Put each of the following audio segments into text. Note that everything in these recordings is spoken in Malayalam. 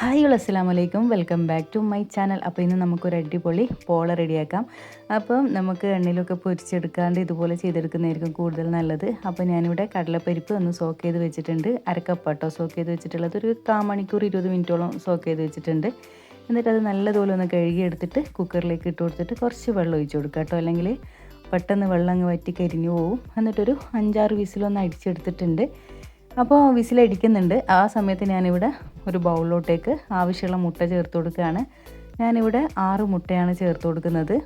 ഹായ് അസ്സാം വലൈക്കും welcome back to my channel അപ്പോൾ ഇന്ന് നമുക്കൊരു അടിപൊളി പോള റെഡിയാക്കാം. അപ്പം നമുക്ക് എണ്ണയിലൊക്കെ പൊരിച്ചെടുക്കാണ്ട് ഇതുപോലെ ചെയ്തെടുക്കുന്നതായിരിക്കും കൂടുതൽ നല്ലത്. അപ്പോൾ ഞാനിവിടെ കടലപ്പരിപ്പ് ഒന്ന് സോക്ക് ചെയ്ത് വെച്ചിട്ടുണ്ട്. അരക്കപ്പാട്ടോ സോക്ക് ചെയ്ത് വെച്ചിട്ടുള്ളത്. ഒരു കാമണിക്കൂർ ഇരുപത് മിനിറ്റോളം സോക്ക് ചെയ്ത് വെച്ചിട്ടുണ്ട്. എന്നിട്ട് അത് നല്ലതുപോലെ ഒന്ന് കഴുകി എടുത്തിട്ട് കുക്കറിലേക്ക് ഇട്ട് കൊടുത്തിട്ട് കുറച്ച് വെള്ളം ഒഴിച്ച് കൊടുക്കുക കേട്ടോ. അല്ലെങ്കിൽ പെട്ടെന്ന് വെള്ളം അങ്ങ് വറ്റി കരിഞ്ഞു പോവും. എന്നിട്ടൊരു അഞ്ചാറ് വിസിലൊന്ന് അടിച്ചെടുത്തിട്ടുണ്ട്. അപ്പോൾ വിസിലടിക്കുന്നുണ്ട്. ആ സമയത്ത് ഞാനിവിടെ ഒരു ബൗളിലോട്ടേക്ക് ആവശ്യമുള്ള മുട്ട ചേർത്ത് കൊടുക്കുകയാണ്. ഞാനിവിടെ ആറ് മുട്ടയാണ് ചേർത്ത് കൊടുക്കുന്നത്.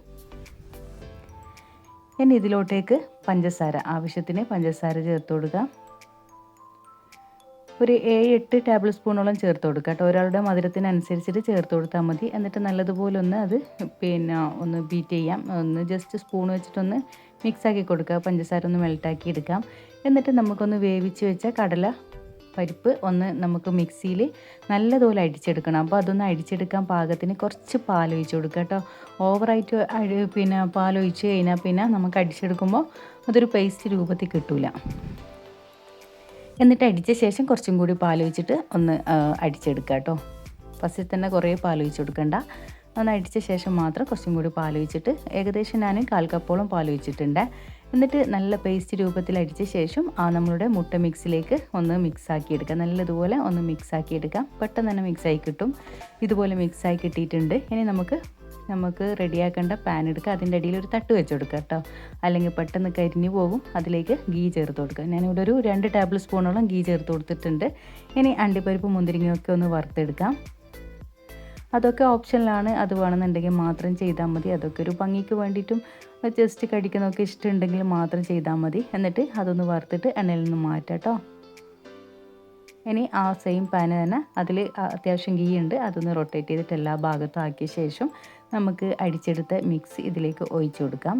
ഇനി ഇതിലോട്ടേക്ക് പഞ്ചസാര ആവശ്യത്തിന് പഞ്ചസാര ചേർത്ത് കൊടുക്കാം. ഒരു ഏഴ് എട്ട് ടേബിൾ സ്പൂണോളം ചേർത്ത് കൊടുക്കുക കേട്ടോ. ഒരാളുടെ മധുരത്തിനനുസരിച്ചിട്ട് ചേർത്ത് കൊടുത്താൽ മതി. എന്നിട്ട് നല്ലതുപോലെ ഒന്ന് അത് പിന്നെ ഒന്ന് ബീറ്റ് ചെയ്യാം. ഒന്ന് ജസ്റ്റ് സ്പൂൺ വെച്ചിട്ടൊന്ന് മിക്സാക്കി കൊടുക്കുക. പഞ്ചസാര ഒന്ന് മെൽട്ടാക്കി എടുക്കാം. എന്നിട്ട് നമുക്കൊന്ന് വേവിച്ച് വെച്ച കടല പരിപ്പ് ഒന്ന് നമുക്ക് മിക്സിയിൽ നല്ലതുപോലെ അടിച്ചെടുക്കണം. അപ്പോൾ അതൊന്ന് അടിച്ചെടുക്കാൻ പാകത്തിന് കുറച്ച് പാലൊഴിച്ച് കൊടുക്കുക കേട്ടോ. ഓവറായിട്ട് അടി പിന്നെ പാലൊഴിച്ച് കഴിഞ്ഞാൽ പിന്നെ നമുക്ക് അടിച്ചെടുക്കുമ്പോൾ അതൊരു പേസ്റ്റ് രൂപത്തിൽ കിട്ടില്ല എന്നിട്ട് അടിച്ച ശേഷം കുറച്ചും കൂടി പാലൊഴിച്ചിട്ട് ഒന്ന് അടിച്ചെടുക്കുക കേട്ടോ ഫസ്റ്റിൽ തന്നെ കുറേ പാലൊഴിച്ച് കൊടുക്കണ്ട. ഒന്ന് അടിച്ച ശേഷം മാത്രം കുറച്ചും കൂടി പാലൊഴിച്ചിട്ട് ഏകദേശം ഞാൻ കാൽ കപ്പോളം പാലൊഴിച്ചിട്ടുണ്ട് എന്നിട്ട് നല്ല പേസ്റ്റ് രൂപത്തിൽ അടിച്ച ശേഷം ആ നമ്മളുടെ മുട്ട മിക്സിലേക്ക് ഒന്ന് മിക്സ് ആക്കി നല്ലതുപോലെ ഒന്ന് മിക്സ് ആക്കി എടുക്കാം. പെട്ടെന്ന് തന്നെ മിക്സായി കിട്ടും. ഇതുപോലെ മിക്സായി കിട്ടിയിട്ടുണ്ട്. ഇനി നമുക്ക് നമുക്ക് റെഡിയാക്കേണ്ട പാൻ എടുക്കുക. അതിന്റെ അടിയിൽ ഒരു തട്ട് വെച്ച് കൊടുക്കുക കേട്ടോ. അല്ലെങ്കിൽ പെട്ടെന്ന് കരിഞ്ഞു പോകും. അതിലേക്ക് ഗീ ചേർത്ത് കൊടുക്കുക. ഞാനിവിടെ ഒരു രണ്ട് ടേബിൾ സ്പൂണോളം ഗീ ചേർത്ത് കൊടുത്തിട്ടുണ്ട്. ഇനി അണ്ടിപ്പരിപ്പ് മുന്തിരിങ്ങയൊക്കെ ഒന്ന് വറുത്തെടുക്കാം. അതൊക്കെ ഓപ്ഷനിലാണ് അത് വേണമെന്നുണ്ടെങ്കിൽ മാത്രം ചെയ്താൽ മതി. അതൊക്കെ ഒരു ഭംഗിക്ക് വേണ്ടിയിട്ടും ജസ്റ്റ് കടിക്കുന്നതൊക്കെ ഇഷ്ടമുണ്ടെങ്കിൽ മാത്രം ചെയ്താൽ മതി. എന്നിട്ട് അതൊന്ന് വറുത്തിട്ട് എണ്ണയിൽ നിന്ന് മാറ്റാം കേട്ടോ. ഇനി ആ സെയിം പാന് തന്നെ അതിൽ അത്യാവശ്യം ഗീ ഉണ്ട്. അതൊന്ന് റൊട്ടേറ്റ് ചെയ്തിട്ട് എല്ലാ ഭാഗത്തും ആക്കിയ ശേഷം നമുക്ക് അടിച്ചെടുത്ത മിക്സ് ഇതിലേക്ക് ഒഴിച്ചു കൊടുക്കാം.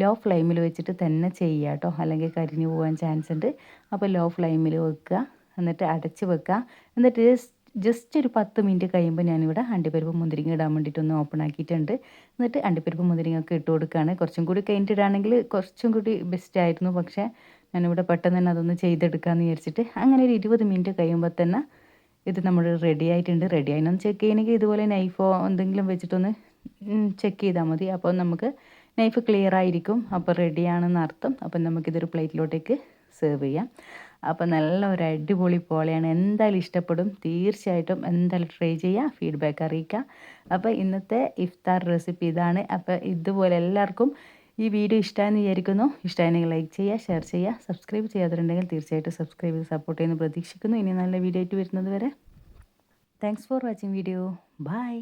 ലോ ഫ്ലെയിമിൽ വെച്ചിട്ട് തന്നെ ചെയ്യുക കേട്ടോ അല്ലെങ്കിൽ കരിഞ്ഞു പോകാൻ ചാൻസ് ഉണ്ട്. അപ്പോൾ ലോ ഫ്ലെയിമിൽ വെക്കുക. എന്നിട്ട് അടച്ച് വെക്കുക. എന്നിട്ട് ജസ്റ്റ് ഒരു പത്ത് മിനിറ്റ് കഴിയുമ്പോൾ ഞാനിവിടെ അണ്ടിപ്പരിപ്പ് മുന്തിരിങ്ങ ഇടാൻ വേണ്ടിയിട്ട് ഒന്ന് ഓപ്പൺ ആക്കിയിട്ടുണ്ട്. എന്നിട്ട് അണ്ടിപ്പരിപ്പ് മുന്തിരിങ്ങ ഒക്കെ ഇട്ട് കൊടുക്കുകയാണ്. കുറച്ചും കൂടി കഴിഞ്ഞിട്ടിടാണെങ്കിൽ കുറച്ചും കൂടി ബെസ്റ്റ് ആയിരുന്നു. പക്ഷേ ഞാനിവിടെ പെട്ടെന്ന് തന്നെ അതൊന്ന് ചെയ്തെടുക്കാമെന്ന് വിചാരിച്ചിട്ട് അങ്ങനെ ഒരു ഇരുപത് മിനിറ്റ് കഴിയുമ്പോൾ തന്നെ ഇത് നമ്മൾ റെഡി ആയിട്ടുണ്ട്. റെഡി ആയിനൊന്ന് ചെക്ക് ചെയ്യണമെങ്കിൽ ഇതുപോലെ നൈഫോ എന്തെങ്കിലും വെച്ചിട്ടൊന്ന് ചെക്ക് ചെയ്താൽ മതി. അപ്പോൾ നമുക്ക് നൈഫ് ക്ലിയർ ആയിരിക്കും. അപ്പോൾ റെഡിയാണെന്ന് അർത്ഥം. അപ്പം നമുക്കിതൊരു പ്ലേറ്റിലോട്ടേക്ക് സെർവ് ചെയ്യാം. അപ്പോൾ നല്ല ഒരു അടിപൊളി പോലെയാണ് എന്തായാലും ഇഷ്ടപ്പെടും. തീർച്ചയായിട്ടും എന്തായാലും ട്രൈ ചെയ്യുക ഫീഡ്ബാക്ക് അറിയിക്കുക അപ്പോൾ ഇന്നത്തെ ഇഫ്താർ റെസിപ്പി ഇതാണ്. അപ്പോൾ ഇതുപോലെ എല്ലാവർക്കും ഈ വീഡിയോ ഇഷ്ടമായെന്ന് വിചാരിക്കുന്നു. ഇഷ്ടമായെങ്കിൽ ലൈക്ക് ചെയ്യുക ഷെയർ ചെയ്യുക സബ്സ്ക്രൈബ് ചെയ്യാതിട്ടുണ്ടെങ്കിൽ തീർച്ചയായിട്ടും സബ്സ്ക്രൈബ് സപ്പോർട്ട് ചെയ്യുന്ന പ്രതീക്ഷിക്കുന്നു. ഇനി നല്ല വീഡിയോ ആയിട്ട് വരുന്നത് വരെ. Thanks for watching video bye